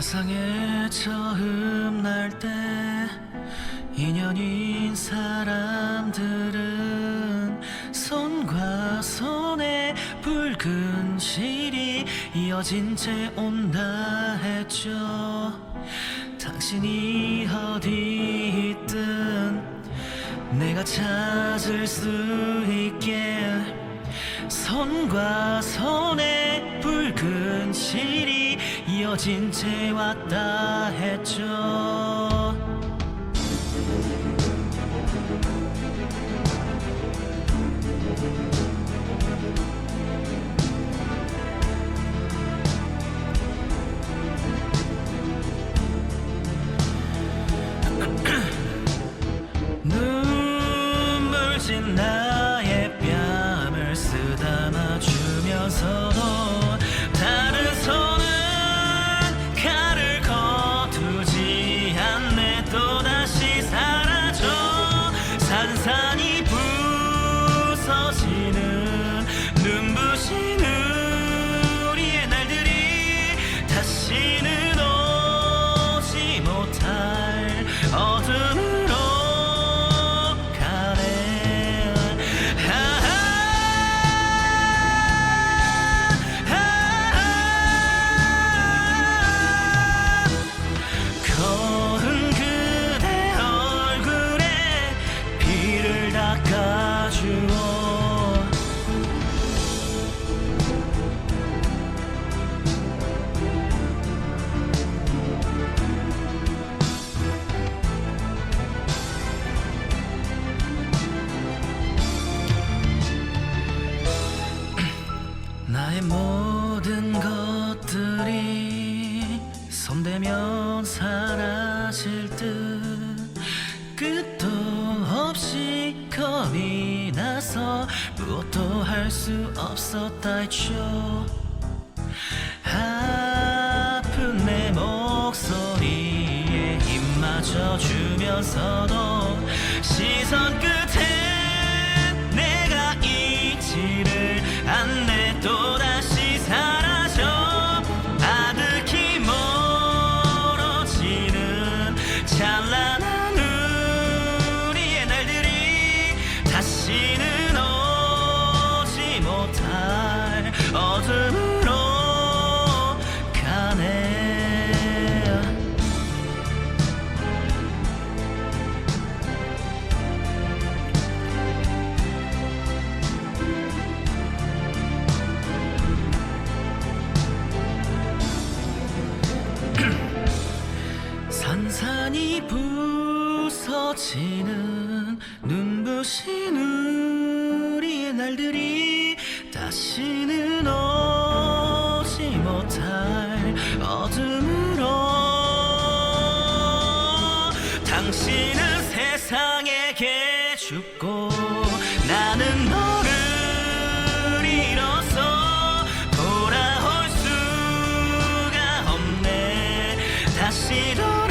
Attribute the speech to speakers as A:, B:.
A: 세상에 처음 날 때 인연인 사람들은 손과 손에 붉은 실이 이어진 채 온다 했죠. 당신이 어디 있든 내가 찾을 수 있게 손과 손에 붉은 실이 이어진 채 왔다 했죠 모든 것들이 손대면 사라질 듯 끝도 없이 겁이 나서 무엇도 할 수 없었다 했죠. 아픈 내 목소리에 힘마저 주면서도 시선 끝에 산이 부서지는 눈부신 우리의 날들이 다시는 오지 못할 어둠으로 당신은 세상에게 죽고 나는 너를 잃어서 돌아올 수가 없네. 다시 돌아